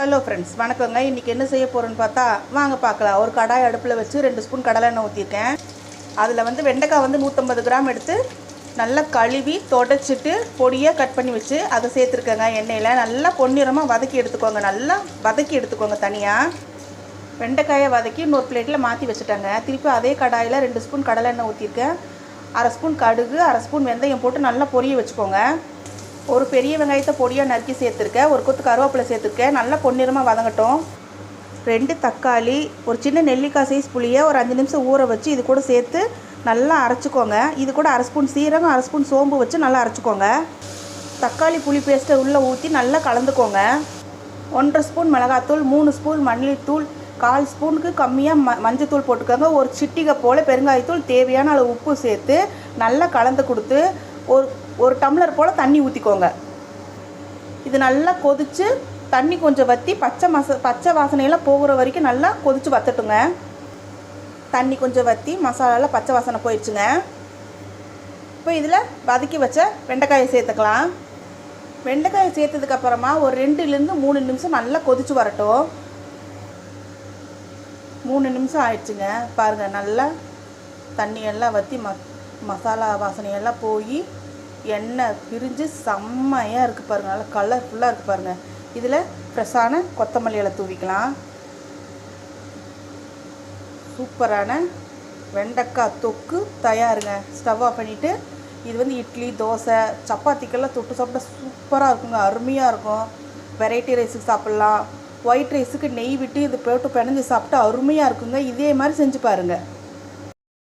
Hello friends வணக்கங்க. இன்றைக்கி என்ன செய்ய போகிறோன்னு பார்த்தா வாங்க பார்க்கலாம். ஒரு கடாய் அடுப்பில் வச்சு ரெண்டு ஸ்பூன் கடலை எண்ணெய் ஊற்றிருக்கேன் அதில் வந்து வெண்டைக்காய் வந்து நூற்றம்பது கிராம் எடுத்து நல்லா கழுவி தொடச்சிட்டு பொடியாக கட் பண்ணி வச்சு அதை சேர்த்துருக்கேங்க. எண்ணெயில் நல்லா பொன்னிறமாக வதக்கி எடுத்துக்கோங்க. நல்லா வதக்கி எடுத்துக்கோங்க தனியாக வெண்டைக்காயை வதக்கி இன்னொரு பிளேட்டில் மாற்றி வச்சுட்டாங்க. திருப்பி அதே கடாயில் ரெண்டு ஸ்பூன் கடலை எண்ணெய் ஊற்றிருக்கேன் அரை ஸ்பூன் கடுகு அரை ஸ்பூன் வெந்தயம் போட்டு நல்லா பொரிய வச்சுக்கோங்க. ஒரு பெரிய வெங்காயத்தை பொடியாக நறுக்கி சேர்த்துருக்கேன் ஒரு கொத்து கருவேப்பிலை சேர்த்துருக்கேன் நல்லா பொன்னிறமாக வதங்கட்டும். ரெண்டு தக்காளி ஒரு சின்ன நெல்லிக்காய் சைஸ் புளியை ஒரு அஞ்சு நிமிஷம் ஊற வச்சு இது கூட சேர்த்து நல்லா அரைச்சிக்கோங்க. இது கூட அரை ஸ்பூன் சீரகம் அரை ஸ்பூன் சோம்பு வச்சு நல்லா அரைச்சிக்கோங்க. தக்காளி புளி பேஸ்ட்டை உள்ளே ஊற்றி நல்லா கலந்துக்கோங்க. ஒன்றரை ஸ்பூன் மிளகாத்தூள் மூணு ஸ்பூன் மல்லித்தூள் கால் ஸ்பூனுக்கு கம்மியாக ம மஞ்சத்தூள் போட்டுக்கோங்க. ஒரு சிட்டிகை போல் பெருங்காயத்தூள் தேவையான அளவு உப்பு சேர்த்து நல்லா கலந்து கொடுத்து ஒரு ஒரு டம்ளர் போல் தண்ணி ஊற்றிக்கோங்க இது நல்லா கொதித்து தண்ணி கொஞ்சம் வற்றி பச்சை மச பச்சை வாசனையெல்லாம் போகிற வரைக்கும் நல்லா கொதித்து வத்தட்டுங்க. தண்ணி கொஞ்சம் வற்றி மசாலாலாம் பச்சை வாசனை போயிடுச்சுங்க. இப்போ இதில் வதக்கி வச்ச வெண்டைக்காயை சேர்த்துக்கலாம். வெண்டைக்காயை சேர்த்ததுக்கப்புறமா ஒரு ரெண்டுலேருந்து மூணு நிமிஷம் நல்லா கொதித்து வரட்டும். மூணு நிமிஷம் ஆயிடுச்சுங்க. பாருங்கள் நல்லா தண்ணியெல்லாம் வற்றி ம மசாலா வாசனையெல்லாம் போய் எண்ணெய் பிரிஞ்சு செம்மையாக இருக்குது பாருங்கள் நல்லா கலர்ஃபுல்லாக இருக்குது பாருங்கள் இதில் ஃப்ரெஷ்ஷான கொத்தமல்லி இலை தூவிக்கலாம். சூப்பரான வெண்டைக்காய் தொக்கு தயாருங்க. ஸ்டவ் ஆஃப் பண்ணிவிட்டு இது வந்து இட்லி தோசை சப்பாத்திக்கெல்லாம் தொட்டு சாப்பிட்டா சூப்பராக இருக்குங்க. அருமையாக இருக்கும். வெரைட்டி ரைஸுக்கு சாப்பிட்லாம். ஒயிட் ரைஸுக்கு நெய் விட்டு இது போட்டு பிணைஞ்சு சாப்பிட்டா அருமையாக இருக்குங்க. இதே மாதிரி செஞ்சு பாருங்கள்